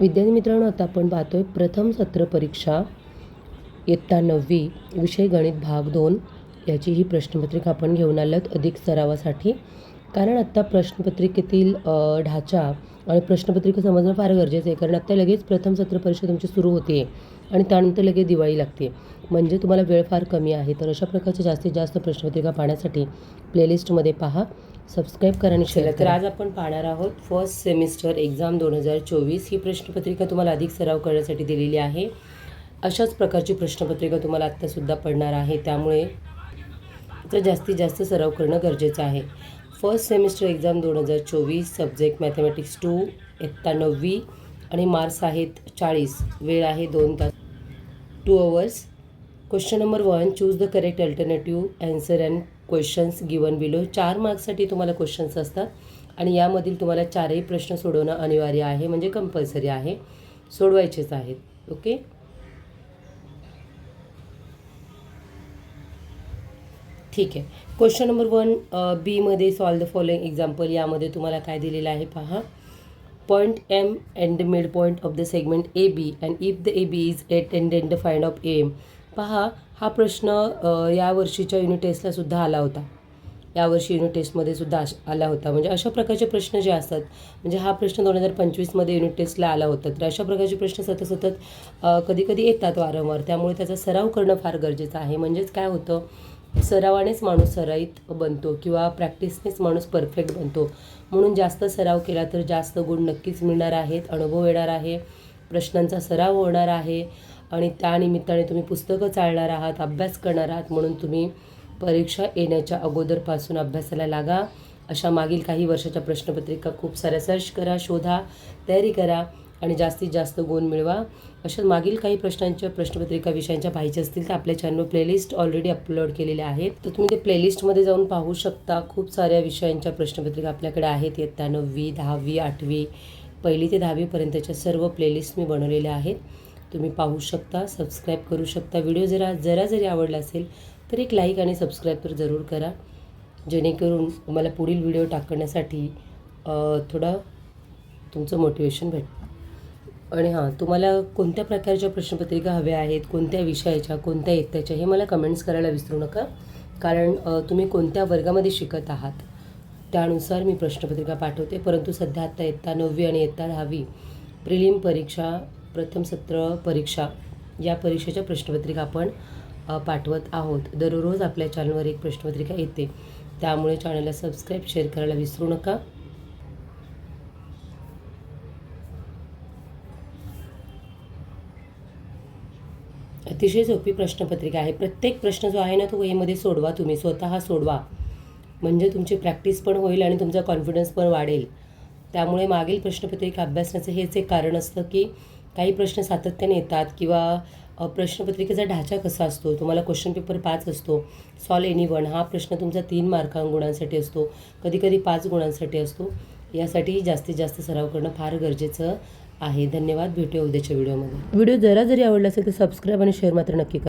विद्यार्थी मित्रांनो आता आपण पाहतोय प्रथम सत्र परीक्षा इयत्ता नववी विषय गणित भाग दोन याची ही प्रश्नपत्रिका आपण घेऊन आलो आहोत अधिक सरावासाठी कारण आत्ता प्रश्नपत्रिकेतील ढाचा आणि प्रश्नपत्रिका समजणं फार गरजेचं आहे. कारण आत्ता लगेच प्रथम सत्र परीक्षा तुमची सुरू होते आणि त्यानंतर लगेच दिवाळी लागते. म्हणजे तुम्हाला वेळ फार कमी आहे. तर अशा प्रकारच्या जास्तीत जास्त प्रश्नपत्रिका पाहण्यासाठी प्लेलिस्टमध्ये पहा. सबस्क्राईब करा आणि शेअर तर आज आपण पाहणार आहोत फर्स्ट सेमिस्टर एक्झाम दोन हजार चोवीस. ही प्रश्नपत्रिका तुम्हाला अधिक सराव करण्यासाठी दिलेली आहे. अशाच प्रकारची प्रश्नपत्रिका तुम्हाला आत्तासुद्धा पडणार आहे. त्यामुळे तर जास्तीत जास्त सराव करणं गरजेचं आहे. फर्स्ट सेमिस्टर एक्झाम दोन हजार चोवीस सब्जेक्ट मॅथमॅटिक्स टू इयत्ता नववी आणि मार्क्स आहेत चाळीस. वेळ आहे दोन तास. Two hours. Question number one choose the correct alternative answer and questions given below चार मार्क्ससाठी तुम्हाला क्वेश्चन्स असतात आणि यामधील तुम्हाला चारही प्रश्न सोडवणं अनिवार्य आहे म्हणजे कंपल्सरी आहे. सोडवायचेच आहेत. ओके? ठीक आहे. क्वेश्चन नंबर वन बीमध्ये सॉल्व द फॉलोइंग एक्झाम्पल यामध्ये तुम्हाला काय दिलेलं आहे पहा. Point M and mid point of the segment A B and if the A B is eight and end the find of M पहा हा प्रश्न या वर्षीच्या युनिट टेस्टला सुद्धा आला होता. यावर्षी युनिट टेस्टमध्ये सुद्धा आला होता. म्हणजे अशा प्रकारचे प्रश्न जे असतात म्हणजे हा प्रश्न दोन हजार पंचवीसमध्ये युनिट टेस्टला आला होता. तर अशा प्रकारचे प्रश्न सतत सतत कधी कधी येतात वारंवार. त्यामुळे त्याचा सराव करणं फार गरजेचं आहे. म्हणजेच काय होतं सरावानेच माणूस सराईत बनतो किंवा प्रॅक्टिसनेच माणूस परफेक्ट बनतो. म्हणून जास्त सराव केला तर जास्त गुण नक्कीच मिळणार आहेत अनुभव येणार आहे प्रश्नांचा सराव होणार आहे आणि त्यानिमित्ताने तुम्ही पुस्तकं चालणार आहात अभ्यास करणार आहात म्हणून तुम्ही परीक्षा येण्याच्या अगोदरपासून अभ्यासाला लागा. अशा मागील काही वर्षाच्या प्रश्नपत्रिका खूप साऱ्या सर्च करा शोधा तयारी करा. आणि जास्तीत जास्त गुण मिळवा. अशा मागील काही प्रश्नांच्या प्रश्नपत्रिका विषयांच्या पाहिजे असतील तर आपल्या चॅनल प्लेलिस्ट ऑलरेडी अपलोड केलेल्या आहेत. तर तुम्ही ते प्लेलिस्टमध्ये जाऊन पाहू शकता. खूप साऱ्या विषयांच्या प्रश्नपत्रिका आपल्याकडे आहेत. इयत्ता नववी दहावी आठवी पहिली ते दहावीपर्यंतच्या सर्व प्लेलिस्ट मी बनवलेल्या आहेत. तुम्ही पाहू शकता सबस्क्राईब करू शकता. व्हिडिओ जरा जरा जरी आवडला असेल तर एक लाईक आणि सबस्क्राईब तर जरूर करा. जेणेकरून मला पुढील व्हिडिओ टाकण्यासाठी थोडा थोडं तुमचं मोटिवेशन भेट आणि हां तुम्हाला कोणत्या प्रकारच्या प्रश्नपत्रिका हव्या आहेत? कोणत्या विषयाच्या कोणत्या एकत्याच्या हे मला कमेंट्स करायला विसरू नका. कारण तुम्ही कोणत्या वर्गामध्ये शिकत आहात? त्यानुसार मी प्रश्नपत्रिका पाठवते. परंतु सध्या आत्ता इयत्ता नववी आणि इयत्ता दहावी प्रिलिम परीक्षा प्रथम सत्र परीक्षा या परीक्षेच्या प्रश्नपत्रिका आपण पाठवत आहोत. दररोज आपल्या चॅनलवर एक प्रश्नपत्रिका येते. त्यामुळे चॅनलला सबस्क्राईब शेअर करायला विसरू नका. अतिशय सोपी प्रश्नपत्रिका आहे. प्रत्येक प्रश्न जो आहे ना तो वहीमध्ये सोडवा तुम्ही. स्वतः सोडवा. म्हणजे तुमची प्रॅक्टिस पण होईल आणि तुमचा कॉन्फिडन्स पण वाढेल. त्यामुळे मागील प्रश्नपत्रिका अभ्यासण्याचं हेच एक कारण असतं की काही प्रश्न सातत्याने येतात किंवा प्रश्नपत्रिकेचा ढाचा कसा असतो तुम्हाला क्वेश्चन पेपर पाच असतो सॉल एनी वन हा प्रश्न तुमचा तीन मार्कां गुणांसाठी असतो कधीकधी पाच गुणांसाठी असतो. यासाठी जास्तीत जास्त सराव करणं फार गरजेचं आहे. धन्यवाद. भेटूया उद्याच्या व्हिडिओमध्ये. व्हिडिओ जरा जरी आवडला असेल तर सबस्क्राईब आणि शेअर मात्र नक्की करा.